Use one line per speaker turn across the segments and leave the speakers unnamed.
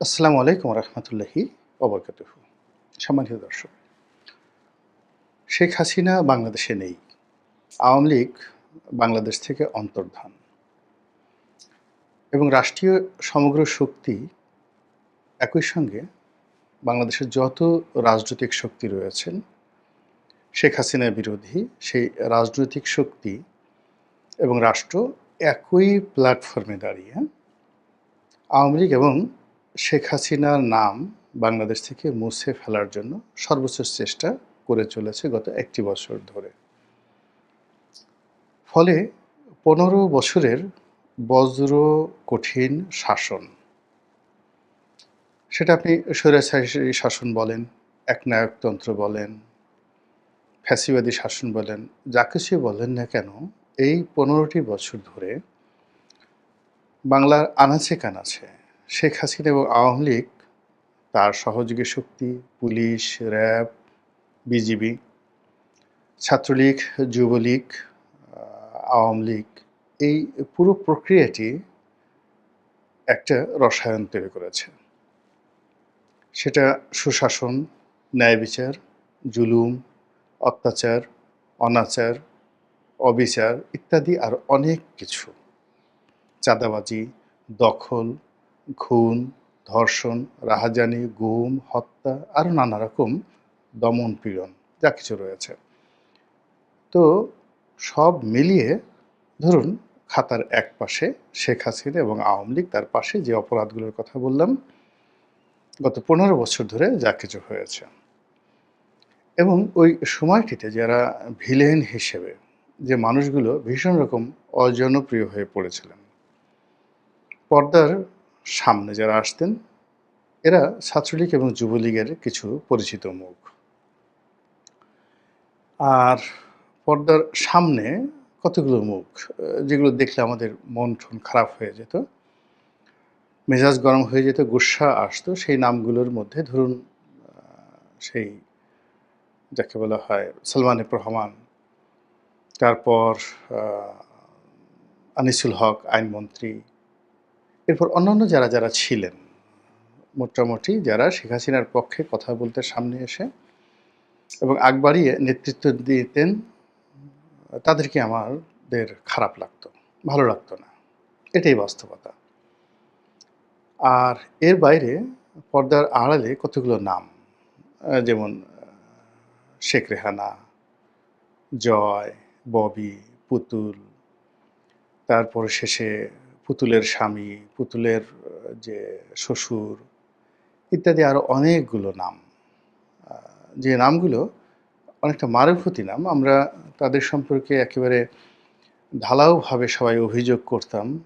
আসসালামু আলাইকুম রহমতুল্লাহি অবরকাত সম্মানিত দর্শক, শেখ হাসিনা বাংলাদেশে নেই, আওয়ামী লীগ বাংলাদেশ থেকে অন্তর্ধান। এবং রাষ্ট্রীয় সমগ্র শক্তি একই সঙ্গে বাংলাদেশের যত রাজনৈতিক শক্তি রয়েছেন, শেখ হাসিনা বিরোধী সেই রাজনৈতিক শক্তি এবং রাষ্ট্র একই প্ল্যাটফর্মে দাঁড়িয়ে, আওয়ামী লীগ এবং শেখ হাসিনার নাম বাংলাদেশ থেকে মুছে ফেলার জন্য সর্বোচ্চ চেষ্টা করে চলেছে গত একটি বছর ধরে। ফলে পনেরো বছরের বজ্র কঠিন শাসন, সেটা আপনি স্বৈরাচারী শাসন বলেন, একনায়কতন্ত্র বলেন, ফ্যাসিবাদী শাসন বলেন, যা কিছু বলেন না কেন, এই পনেরোটি বছর ধরে বাংলার আনাচে কানাচে শেখ হাসিনা এবং আওয়ামী লীগ তার সহযোগী শক্তি, police, RAB, BGB, Chhatra League, Jubo League Awami League, এই পুরো প্রক্রিয়াটি একটা রসায়ন তৈরি করেছে। সেটা সুশাসন, ন্যায় বিচার, জুলুম, অত্যাচার, অনাচার, অবিচার ইত্যাদি আর অনেক কিছু। চাঁদাবাজি, দখল খুন, ধর্ষণ, রাহাজানি, গুম, হত্যা আরও নানা রকম দমন পীড়ন, যা কিছু রয়েছে। তো সব মিলিয়ে ধরুন খাতার এক পাশে শেখ হাসিনা এবং আওয়ামী লীগ, তার পাশে যে অপরাধগুলোর কথা বললাম, গত পনেরো বছর ধরে যা কিছু হয়েছে। এবং ওই সময়টিতে যারা ভিলেন হিসেবে যে মানুষগুলো ভীষণ রকম অজনপ্রিয় হয়ে পড়েছিলেন, পর্দার সামনে যারা আসতেন, এরা ছাত্রলীগ এবং যুবলীগের কিছু পরিচিত মুখ। আর পর্দার সামনে কতগুলো মুখ, যেগুলো দেখলে আমাদের মন ঠন খারাপ হয়ে যেত, মেজাজ গরম হয়ে যেত, গুসা আসতো, সেই নামগুলোর মধ্যে ধরুন সেই যাকে বলা হয় সালমান রহমান, তারপর আনিসুল হক, আইনমন্ত্রী এরপর অন্যান্য যারা যারা ছিলেন, মোটামুটি যারা শেখ হাসিনার পক্ষে কথা বলতে সামনে এসে এবং আগ বাড়িয়ে নেতৃত্ব দিতেন, তাদেরকে আমাদের খারাপ লাগতো, ভালো লাগতো না। এটাই বাস্তবতা। আর এর বাইরে পর্দার আড়ালে কতগুলো নাম যেমন শেখ রেহানা, জয়, ববি, পুতুল, তারপর শেষে পুতুলের স্বামী, পুতুলের যে শ্বশুর ইত্যাদি আরও অনেকগুলো নাম। যে নামগুলো অনেকটা মারুফতি নাম, আমরা তাদের সম্পর্কে একেবারে ঢালাওভাবে সবাই অভিযোগ করতাম।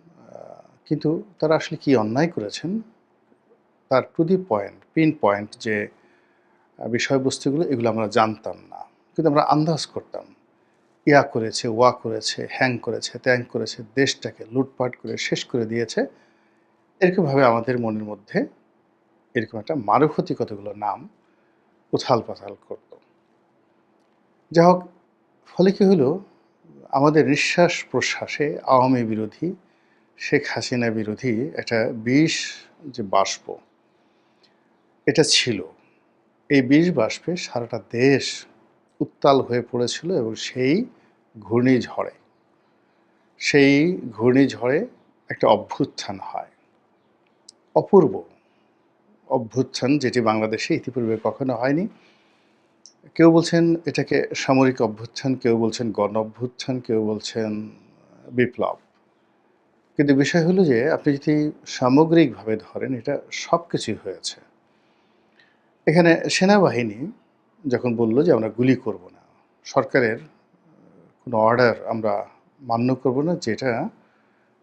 কিন্তু তারা আসলে কি অন্যায় করেছেন? তার to the point pin point যে বিষয়বস্তুগুলো, এগুলো আমরা জানতাম না। কিন্তু আমরা আন্দাজ করতাম। ইয়া করেছে, ওয়া করেছে, হ্যাং করেছে, ত্যাং করেছে, দেশটাকে লুটপাট করে শেষ করে দিয়েছে। এরকমভাবে আমাদের মনের মধ্যে এরকম একটা মারুফতি কতগুলো নাম উথাল পাথাল করত যা হোক, ফলে কী হলো? আমাদের নিঃশ্বাস প্রশ্বাসে আওয়ামী বিরোধী, শেখ হাসিনা বিরোধী একটা বিষ যে বাষ্প, এটা ছিল। এই বিষ বাষ্পে সারাটা দেশ উত্তাল হয়ে পড়েছিল এবং সেই ঘূর্ণিঝড়ে সেই ঘূর্ণিঝড়ে একটা অভ্যুত্থান হয়। অপূর্ব অভ্যুত্থান যেটি বাংলাদেশে ইতিপূর্বে কখনো হয়নি। কেউ বলছেন এটাকে সামরিক অভ্যুত্থান, কেউ বলছেন গণ অভ্যুত্থান, কেউ বলছেন বিপ্লব। কিন্তু বিষয় হলো যে, আপনি যদি সামগ্রিকভাবে ধরেন, এটা সব কিছুই হয়েছে। এখানে সেনাবাহিনী যখন বলল যে আমরা গুলি করব না, সরকারের কোনো অর্ডার আমরা মান্য করব না, যেটা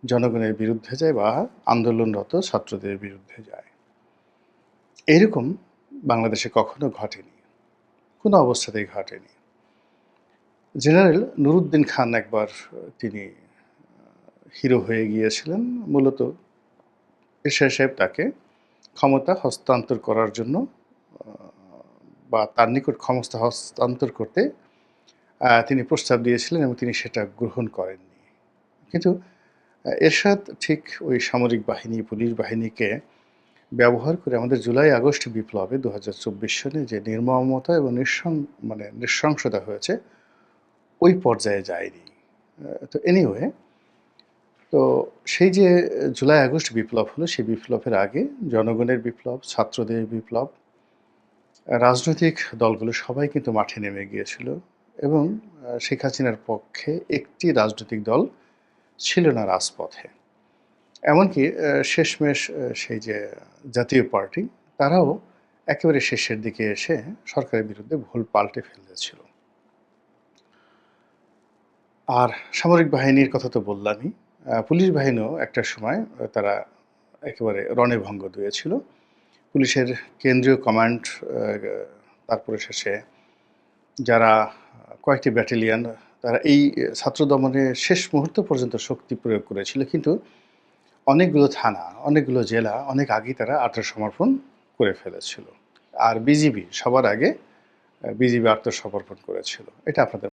জনগণের বিরুদ্ধে যায় বা আন্দোলনরত ছাত্রদের বিরুদ্ধে যায়। এরকম বাংলাদেশে কখনো ঘটেনি, কোনো অবস্থাতেই ঘটেনি। জেনারেল নুরুদ্দিন খান একবার তিনি হিরো হয়ে গিয়েছিলেন, মূলত এশিয়া সাহেব তাকে ক্ষমতা হস্তান্তর করার জন্য বা তার নিকট ক্ষমতা হস্তান্তর করতে তিনি প্রস্তাব দিয়েছিলেন এবং তিনি সেটা গ্রহণ করেননি। কিন্তু এরশাদ ঠিক ওই সামরিক বাহিনী, পুলিশ বাহিনীকে ব্যবহার করে আমাদের জুলাই আগস্ট বিপ্লবে দু সনে যে নির্মমতা এবং নিঃসং মানে নৃশংসতা হয়েছে, ওই পর্যায়ে যায়নি। তো এনিওয়ে তো সেই যে জুলাই আগস্ট বিপ্লব হলো, সেই বিপ্লবের আগে জনগণের বিপ্লব, ছাত্রদের বিপ্লব রাজনৈতিক দলগুলো সবাই কিন্তু মাঠে নেমে গিয়েছিল এবং শেখ হাসিনার পক্ষে একটি রাজনৈতিক দল ছিল না রাজপথে। এমনকি শেষমেশ সেই যে জাতীয় পার্টি, তারাও একেবারে শেষের দিকে এসে সরকারের বিরুদ্ধে ভুল পাল্টে ফেলেছিল। আর সামরিক বাহিনীর কথা তো বললামই পুলিশ বাহিনীও একটা সময় তারা একেবারে রণে ভঙ্গ দিয়েছিল। পুলিশের কেন্দ্রীয় কমান্ড তারপরে শেষে যারা, কয়েকটি ব্যাটালিয়ন, তারা এই ছাত্র দমনে শেষ মুহূর্ত পর্যন্ত শক্তি প্রয়োগ করেছিল। কিন্তু অনেকগুলো থানা, অনেকগুলো জেলা, অনেক আগেই তারা আত্মসমর্পণ করে ফেলেছিল। আর বিজিবি সবার আগে বিজিবি আত্মসমর্পণ করেছিল। এটা আপনাদের